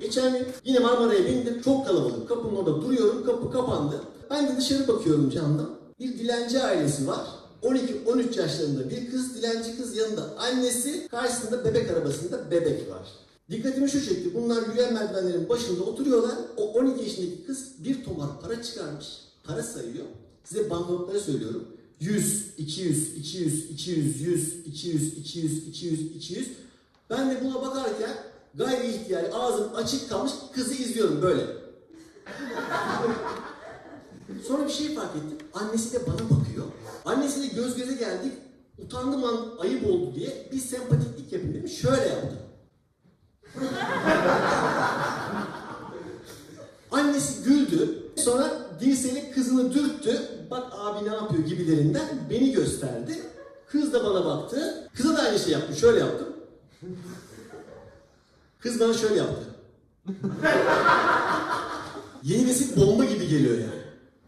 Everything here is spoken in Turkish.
Geçen gün yine Marmara'ya bindim. Çok kalabalık. Kapının orada duruyorum. Kapı kapandı. Ben de dışarı bakıyorum camdan. Bir dilenci ailesi var. 12-13 yaşlarında bir kız, dilenci kız yanında annesi, karşısında bebek arabasında bebek var. Dikkatimi şu çekti. Bunlar yürüyen merdivenlerin başında oturuyorlar. O 12 yaşındaki kız bir tomar para çıkarmış. Para sayıyor. Size banknotları söylüyorum. 100, 200, 200, 200, 100, 200, 200, 200, 200. Ben de buna bakarken gayri ihtiyari ağzım açık kalmış kızı izliyorum böyle. Sonra bir şey fark ettim. Annesi de bana bakıyor. Annesiyle göz göze geldik. Utandım lan ayıp oldu diye bir sempatiklik yapayım dedim. Şöyle yaptım. Annesi güldü. Sonra dirseğiyle kızını dürttü. Bak abi ne yapıyor gibilerinden beni gösterdi. Kız da bana baktı. Kıza da aynı şey yaptım. Şöyle yaptım. Kız bana şöyle yaptı. Yeni nesil bomba gibi geliyor yani.